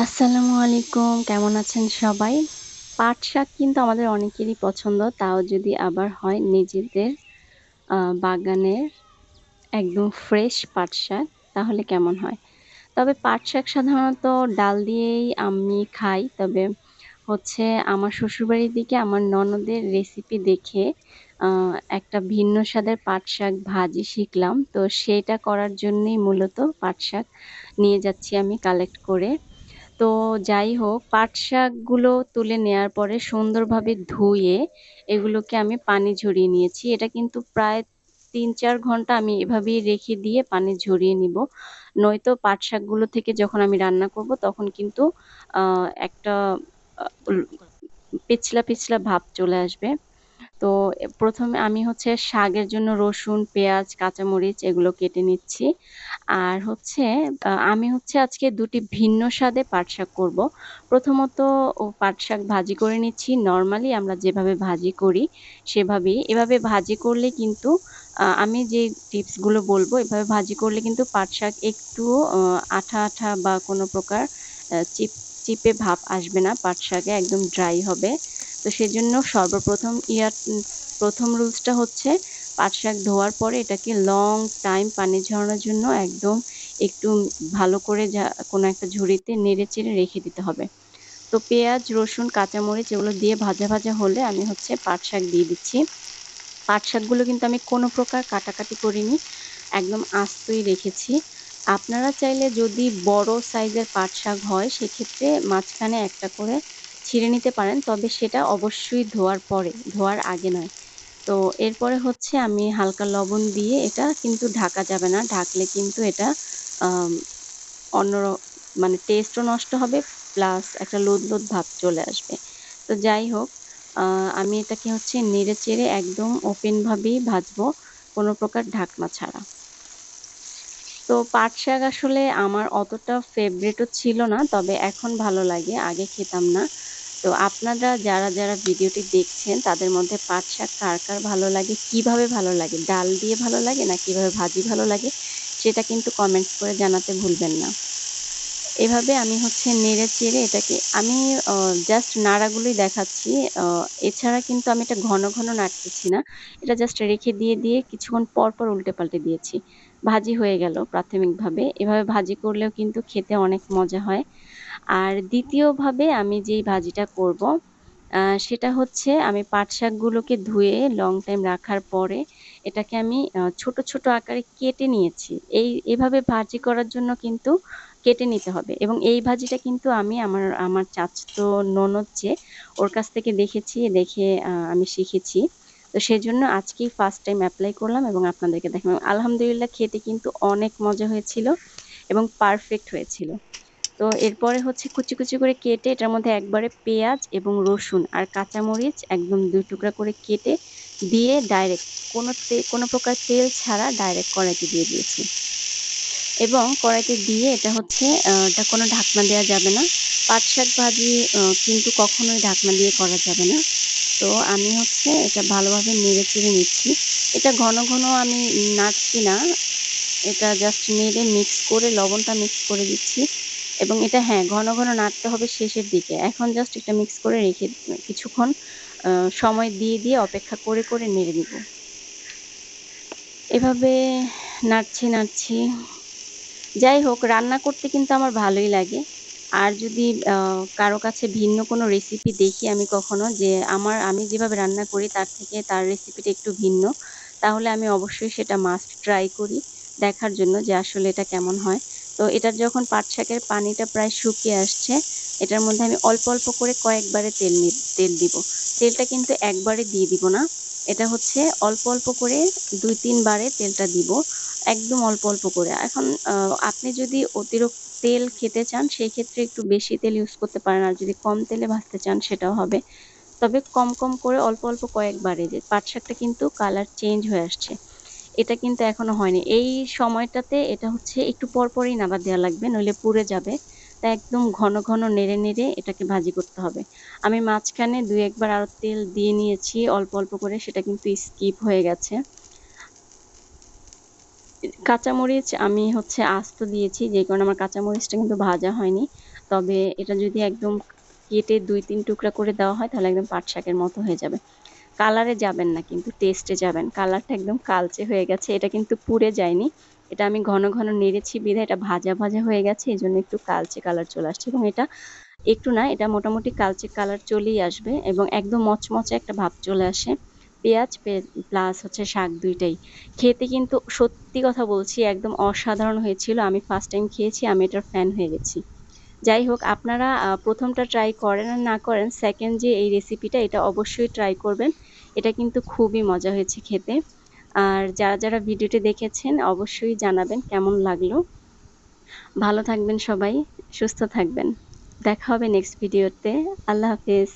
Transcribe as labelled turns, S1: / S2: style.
S1: আসসালামু আলাইকুম, কেমন আছেন সবাই? পাট শাক কিন্তু আমাদের অনেকেরই পছন্দ, তাও যদি আবার হয় নিজেদের বাগানের একদম ফ্রেশ পাট শাক, তাহলে কেমন হয়? তবে পাট শাক সাধারণত ডাল দিয়েই আমি খাই, তবে হচ্ছে আমার শ্বশুরবাড়ির দিকে আমার ননদের রেসিপি দেখে একটা ভিন্ন স্বাদের পাট শাক ভাজি শিখলাম, তো সেটা করার জন্যই মূলত পাট শাক নিয়ে যাচ্ছি আমি কালেক্ট করে। তো যাই হোক, পাট শাকগুলো তুলে নেয়ার পরে সুন্দরভাবে ধুয়ে এগুলোকে আমি পানি ঝরিয়ে নিয়েছি। এটা কিন্তু প্রায় তিন চার ঘণ্টা আমি এভাবেই রেখে দিয়ে পানি ঝরিয়ে নিব। নয়তো পাট শাকগুলো থেকে যখন আমি রান্না করব তখন কিন্তু একটা পিছলা পিছলা ভাব চলে আসবে। তো প্রথমে আমি হচ্ছে শাকের জন্য রসুন, পেঁয়াজ, কাঁচামরিচ এগুলো কেটে নিচ্ছি। আর হচ্ছে আমি হচ্ছে আজকে দুটি ভিন্ন স্বাদে পাট শাক করব। প্রথমত ও পাট শাক ভাজি করে নিচ্ছি। নর্মালি আমরা যেভাবে ভাজি করি, সেভাবেই। এভাবে ভাজি করলে কিন্তু আমি যে টিপসগুলো বলব, এভাবে ভাজি করলে কিন্তু পাট শাক একটু আঠা আঠা বা কোনো প্রকার চিপ, চিপে ভাব আসবে না। পাট শাকে একদম ড্রাই হবে। তো সেজন্য সর্বপ্রথম ইয়ার প্রথম রুলসটা হচ্ছে পাট শাক ধোয়ার পরে এটাকে লং টাইম পানি ঝরানোর জন্য একদম একটু ভালো করে কোনো একটা ঝুড়িতে নেড়ে চেড়ে রেখে দিতে হবে। তো পেঁয়াজ, রসুন, কাঁচামরিচ এগুলো দিয়ে ভাজা ভাজা হলে আমি হচ্ছে পাট শাক দিয়ে দিচ্ছি। পাট শাকগুলো কিন্তু আমি কোনো প্রকার কাটাকাটি করিনি, একদম আস্তই রেখেছি। আপনারা চাইলে যদি বড় সাইজের পাট শাক হয়, সেক্ষেত্রে মাঝখানে একটা করে ছিঁড়ে নিতে পারেন, তবে সেটা অবশ্যই ধোয়ার পরে, ধোয়ার আগে নয়। তো এরপরে হচ্ছে আমি হালকা লবণ দিয়ে এটা কিন্তু ঢাকা যাবে না। ঢাকলে কিন্তু এটা অন্য মানে টেস্টও নষ্ট হবে প্লাস একটা লোদ লোদ ভাব চলে আসবে। তো যাই হোক আমি এটাকে হচ্ছে নেড়ে চেড়ে একদম ওপেনভাবেই ভাজবো, কোনো প্রকার ঢাকনা ছাড়া। তো পাট শাক আসলে আমার অতটা ফেভারিটও ছিল না, তবে এখন ভালো লাগে, আগে খেতাম না। তো আপনারা যারা যারা ভিডিওটি দেখছেন, তাদের মধ্যে পাট শাক কার কার ভালো লাগে, কীভাবে ভালো লাগে? ডাল দিয়ে ভালো লাগে না কীভাবে ভাজি ভালো লাগে? সেটা কিন্তু কমেন্টস করে জানাতে ভুলবেন না। এভাবে আমি হচ্ছে নেড়ে চেড়ে এটাকে, আমি জাস্ট নাড়াগুলোই দেখাচ্ছি। এছাড়া কিন্তু আমি এটা ঘন ঘন নাড়তেছি না। এটা জাস্ট রেখে দিয়ে দিয়ে কিছুক্ষণ পর পর উল্টে পাল্টে দিয়েছি। ভাজি হয়ে গেল প্রাথমিকভাবে। এভাবে ভাজি করলেও কিন্তু খেতে অনেক মজা হয়। আর দ্বিতীয়ভাবে আমি যেই ভাজিটা করব সেটা হচ্ছে আমি পাট শাকগুলোকে ধুয়ে লং টাইম রাখার পরে এটাকে আমি ছোট ছোট আকারে কেটে নিয়েছি। এই, এভাবে ভাজি করার জন্য কিন্তু কেটে নিতে হবে। এবং এই ভাজিটা কিন্তু আমি আমার আমার চাচতো ননদ যে, ওর কাছ থেকে দেখেছি, দেখে আমি শিখেছি। তো সেই জন্য আজকেই ফার্স্ট টাইম অ্যাপ্লাই করলাম এবং আপনাদেরকে দেখলাম। আলহামদুলিল্লাহ খেতে কিন্তু অনেক মজা হয়েছিল এবং পারফেক্ট হয়েছিল। তো এরপরে হচ্ছে কুচি কুচি করে কেটে এটার মধ্যে একবারে পেঁয়াজ এবং রসুন আর কাঁচামরিচ একদম দুই টুকরা করে কেটে দিয়ে ডাইরেক্ট কোনো কোনো প্রকার তেল ছাড়া ডাইরেক্ট কড়াইতে দিয়ে দিয়েছি। এবং কড়াইতে দিয়ে এটা হচ্ছে এটা কোনো ঢাকনা দেওয়া যাবে না। পাট শাক ভাজি কিন্তু কখনোই ঢাকনা দিয়ে করা যাবে না। তো আমি হচ্ছে এটা ভালোভাবে নেড়ে চেড়ে নিচ্ছি। এটা ঘন ঘন আমি নাড়ছি না। এটা জাস্ট নেড়ে মিক্স করে, লবণটা মিক্স করে দিচ্ছি। এবং এটা হ্যাঁ ঘন ঘন নাড়তে হবে শেষের দিকে। এখন জাস্ট এটা মিক্স করে রেখে কিছুক্ষণ সময় দিয়ে দিয়ে অপেক্ষা করে করে নেড়ে নিব। এভাবে নাড়ছি নাড়ছি। যাই হোক, রান্না করতে কিন্তু আমার ভালোই লাগে। আর যদি কারও কাছে ভিন্ন কোনো রেসিপি দেখি আমি কখনো যে আমার, আমি যেভাবে রান্না করি তার থেকে তার রেসিপিটা একটু ভিন্ন, তাহলে আমি অবশ্যই সেটা মাস্ট ট্রাই করি দেখার জন্য যে আসলে এটা কেমন হয়। তো এটার যখন পাট শাকের পানিটা প্রায় শুকিয়ে আসছে, এটার মধ্যে আমি অল্প অল্প করে কয়েকবারে তেল তেল দিব। তেলটা কিন্তু একবারে দিয়ে দিব না। এটা হচ্ছে অল্প অল্প করে দুই তিনবারে তেলটা দিব, একদম অল্প অল্প করে। এখন আপনি যদি অতিরিক্ত তেল খেতে চান, সেই ক্ষেত্রে একটু বেশি তেল ইউজ করতে পারেন, আর যদি কম তেলে ভাজতে চান, সেটাও হবে। তবে কম কম করে অল্প অল্প কয়েকবারে, যে পাট শাকটা কিন্তু কালার চেঞ্জ হয়ে আসছে। এটা কিন্তু এখনও হয়নি। এই সময়টাতে এটা হচ্ছে একটু পরপরই নাড়া দেওয়া লাগবে, নইলে পুড়ে যাবে। তা একদম ঘন ঘন নেড়ে নেড়ে এটাকে ভাজি করতে হবে। আমি মাঝখানে দুই একবার আরও তেল দিয়ে নিয়েছি, অল্প অল্প করে, সেটা কিন্তু স্কিপ হয়ে গেছে। কাঁচামরিচ আমি হচ্ছে আস্ত দিয়েছি, যে কারণে আমার কাঁচামরিচটা কিন্তু ভাজা হয়নি। তবে এটা যদি একদম কেটে দুই তিন টুকরা করে দেওয়া হয়, তাহলে একদম পাট শাকের মতো হয়ে যাবে। কালারে যাবেন না, কিন্তু টেস্টে যাবেন। কালারটা একদম কালচে হয়ে গেছে, এটা কিন্তু পুড়ে যায়নি। এটা আমি ঘন ঘন নেড়েছি, বিধায় এটা ভাজা ভাজা হয়ে গেছে, এই জন্য একটু কালচে কালার চলে আসছে। এবং এটা একটু না, এটা মোটামুটি কালচে কালার চলেই আসবে এবং একদম মচমচে একটা ভাব চলে আসে। পেঁয়াজ প্লাস হচ্ছে শাক দুইটাই। খেতে কিন্তু সত্যি কথা বলছি, একদম অসাধারণ হয়েছিল। আমি ফার্স্ট টাইম খেয়েছি, আমি এটার ফ্যান হয়ে গেছি। যাই হোক, আপনারা প্রথমটা ট্রাই করেন আর না করেন সেকেন্ড যে এই রেসিপিটা এটা অবশ্যই ট্রাই করবেন। এটা কিন্তু খুবই মজা হয়েছে খেতে। আর যারা যারা ভিডিওটি দেখেছেন, অবশ্যই জানাবেন কেমন লাগল। ভালো থাকবেন সবাই, সুস্থ থাকবেন। দেখা হবে নেক্সট ভিডিওতে আল্লাহ হাফিজ।